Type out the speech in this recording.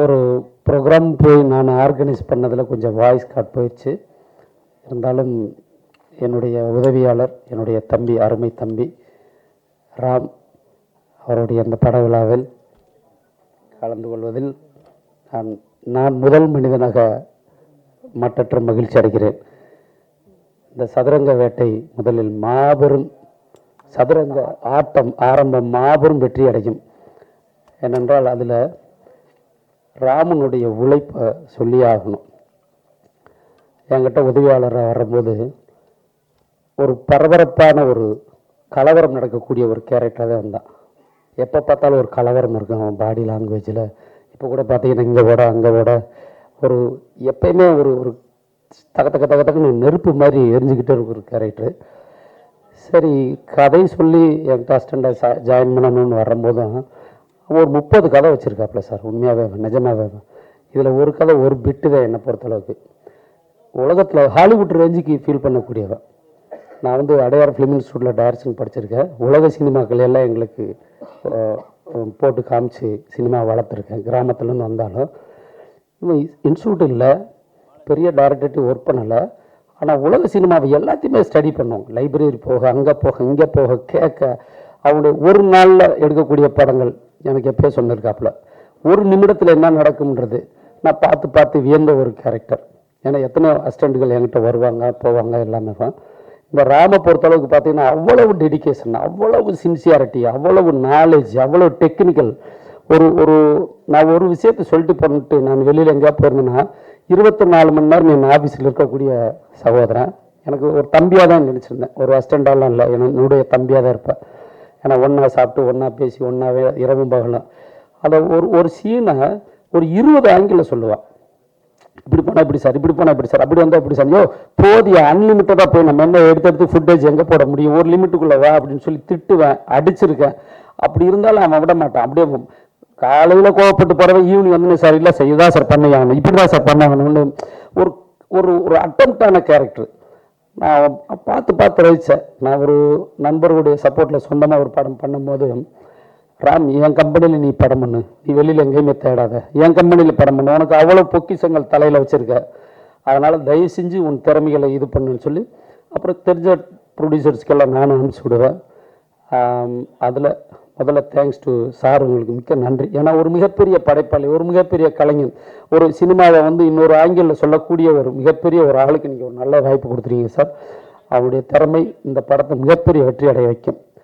ஒரு ப்ரோக்ராம் போய் நான் ஆர்கனைஸ் பண்ணதில் கொஞ்சம் வாய்ஸ் காட் போயிடுச்சு இருந்தாலும் என்னுடைய உதவியாளர் என்னுடைய தம்பி அருமை தம்பி ராம் அவருடைய அந்த பட விழாவில் கலந்து கொள்வதில் நான் நான் முதல் மனிதனாக மட்டற்ற மகிழ்ச்சி அடைகிறேன். இந்த சதுரங்க வேட்டை முதலில் மாபெரும் சதுரங்க ஆட்டம் ஆரம்பம் மாபெரும் வெற்றி அடையும். ஏனென்றால் அதில் ராமனுடைய உழைப்பை சொல்லி ஆகணும் என்கிட்ட உதவியாளராக வரும்போது ஒரு பரபரப்பான ஒரு கலவரம் நடக்கக்கூடிய ஒரு கேரக்டராக தான் வந்தான். எப்போ பார்த்தாலும் ஒரு கலவரம் இருக்கும் அவன் பாடி லாங்குவேஜில் இப்போ கூட பார்த்தீங்கன்னா இங்கே ஓட அங்கே ஓட ஒரு எப்பயுமே ஒரு ஒரு தக தக தக தகன்னு நெருப்பு மாதிரி எரிஞ்சுக்கிட்டே இருக்கிற கேரக்டரு சரி கதை சொல்லி என்கிட்ட அஸ்டண்டாக ஜாயின் பண்ணணும்னு வரும்போதும் ஒரு முப்பது கதை வச்சுருக்காப்புல சார் உண்மையாகவே நிஜமாகவே இதில் ஒரு கதை ஒரு பிட்டு தான் என்னை பொறுத்தளவுக்கு. உலகத்தில் ஹாலிவுட் ரேஞ்சுக்கு ஃபீல் பண்ணக்கூடியவன். நான் வந்து அடையார் ஃபிலிம் இன்ஸ்டியூட்டில் டைரக்ஷன் படிச்சிருக்கேன். உலக சினிமாக்கள் எல்லாம் எங்களுக்கு போட்டு காமிச்சு சினிமா வளர்த்துருக்கேன். கிராமத்துலேருந்து வந்தாலும். இவன் இன்ஸ்டியூட் இல்லை. பெரிய டைரக்டர்கிட்ட ஒர்க் பண்ணலை. ஆனால் உலக சினிமாவை எல்லாத்தையுமே ஸ்டடி பண்ணோம். லைப்ரரி போக அங்கே போக இங்கே போக கேட்க அவனுடைய ஒரு நாளில் எடுக்கக்கூடிய படங்கள். எனக்கு எப்பயோ சொன்னிருக்காப்புல. ஒரு நிமிடத்தில் என்ன நடக்கும்ன்றது நான் பார்த்து பார்த்து வியந்த ஒரு கேரக்டர் ஏன்னா எத்தனை அசிஸ்டண்ட்டுகள் என்கிட்ட வருவாங்க போவாங்க எல்லாமே. தான். இந்த ராமை பொறுத்தளவுக்கு பார்த்தீங்கன்னா அவ்வளவு டெடிகேஷன் அவ்வளவு சின்சியாரிட்டி அவ்வளவு நாலேஜ் அவ்வளவு டெக்னிக்கல் ஒரு ஒரு நான் ஒரு விஷயத்தை சொல்லிட்டு பண்ணிட்டு நான் வெளியில் எங்கேயா போயிருந்தேன்னா இருபத்தி நாலு மணி நேரம் என் ஆஃபீஸில் இருக்கக்கூடிய சகோதரன் எனக்கு ஒரு தம்பியாக தான் நினச்சிருந்தேன். ஒரு அஸ்டண்டாலாம் இல்லை என்னுடைய தம்பியாக தான் இருப்பேன் ஏன்னா ஒன்றா சாப்பிட்டு ஒன்றா பேசி ஒன்றாவே இரவும் பகலும் அதை ஒரு ஒரு சீனை ஒரு இருபது ஆங்கிளில் சொல்லுவாள் இப்படி போனால் இப்படி சார் இப்படி போனால் இப்படி சார் அப்படி வந்தால் இப்படி சார். ஐயோ போதிய அன்லிமிட்டடாக போய் நம்ம என்ன எடுத்து எடுத்து ஃபுட்டேஜ் எங்கே போட முடியும்? ஒரு லிமிட்டுக்குள்ளே வா அப்படின்னு சொல்லி திட்டுவேன் அடிச்சிருக்கேன். அப்படி இருந்தாலும் அவன் விட மாட்டான். அப்படியே காலையில் கோவப்பட்டு போகிறவன் ஈவினிங் வந்து சார் இல்லை சார் இதுதான் சார் பண்ணி ஆகணும் இப்படி தான் சார் பண்ணாங்கன்னு ஒரு ஒரு ஒரு அட்டம்ப்டான கேரக்டர் நான் பார்த்து பார்த்து ரசித்தேன் நான் ஒரு நண்பர்களுடைய சப்போர்ட்டில் சொந்தமாக ஒரு படம் பண்ணும்போது ராம் என் கம்பெனியில் நீ படம் பண்ணு. நீ வெளியில் எங்கேயுமே தேடாத. என் கம்பெனியில் படம் பண்ணு. உனக்கு அவ்வளோ பொக்கிஷங்கள் தலையில் வச்சுருக்க. அதனால் தயவு செஞ்சு உன் திறமைகளை இது பண்ணுன்னு சொல்லி அப்புறம் தெரிஞ்ச ப்ரொடியூசர்ஸ்க்கெல்லாம் நானும் அனுப்பிச்சி விடுவேன். அதில் முதல்ல தேங்க்ஸ் டு சார் உங்களுக்கு மிக்க நன்றி. ஏன்னா ஒரு மிகப்பெரிய படைப்பாளி ஒரு மிகப்பெரிய கலைஞன் ஒரு சினிமாவை வந்து இன்னொரு ஆங்கிளில் சொல்லக்கூடிய ஒரு மிகப்பெரிய ஒரு ஆளுக்கு நீங்கள் ஒரு நல்ல வாய்ப்பு கொடுத்துருக்கீங்க சார். அவருடைய திறமை இந்த படத்தை மிகப்பெரிய வெற்றி அடைய வைக்கும்.